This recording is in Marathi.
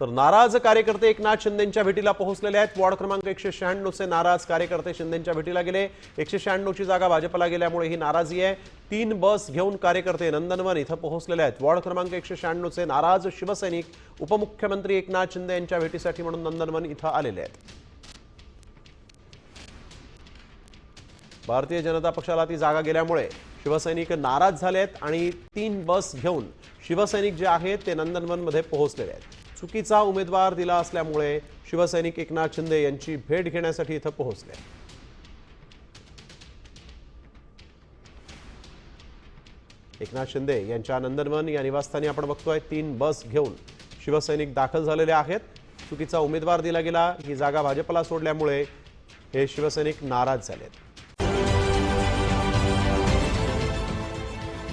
तर नाराज कार्यकर्ते एकनाथ शिंदेच्या भेटीला पोहोचलेले आहेत. वॉर्ड क्रमांक एकशे शहाण्णवचे नाराज कार्यकर्ते शिंदेच्या भेटीला गेले. एकशे शहाण्णवची जागा भाजपला गेल्यामुळे ही नाराजी आहे. तीन बस घेऊन कार्यकर्ते नंदनवन इथं पोहोचलेले आहेत. वॉर्ड क्रमांक एकशे शहाण्णवचे नाराज शिवसैनिक उपमुख्यमंत्री एकनाथ शिंदे यांच्या भेटीसाठी म्हणून नंदनवन इथं आलेले आहेत. भारतीय जनता पक्षाला ती जागा गेल्यामुळे शिवसैनिक नाराज झाले आहेत आणि तीन बस घेऊन शिवसैनिक जे आहेत ते नंदनवनमध्ये पोहोचलेले आहेत. चुकीचा उमेदवार दिला असल्यामुळे शिवसैनिक एकनाथ शिंदे यांची भेट घेण्यासाठी इथं पोहोचले. एकनाथ शिंदे यांच्या नंदनवन या निवासस्थानी आपण बघतोय तीन बस घेऊन शिवसैनिक दाखल झालेले आहेत. चुकीचा उमेदवार दिला गेला ही जागा भाजपला सोडल्यामुळे हे शिवसैनिक नाराज झालेत.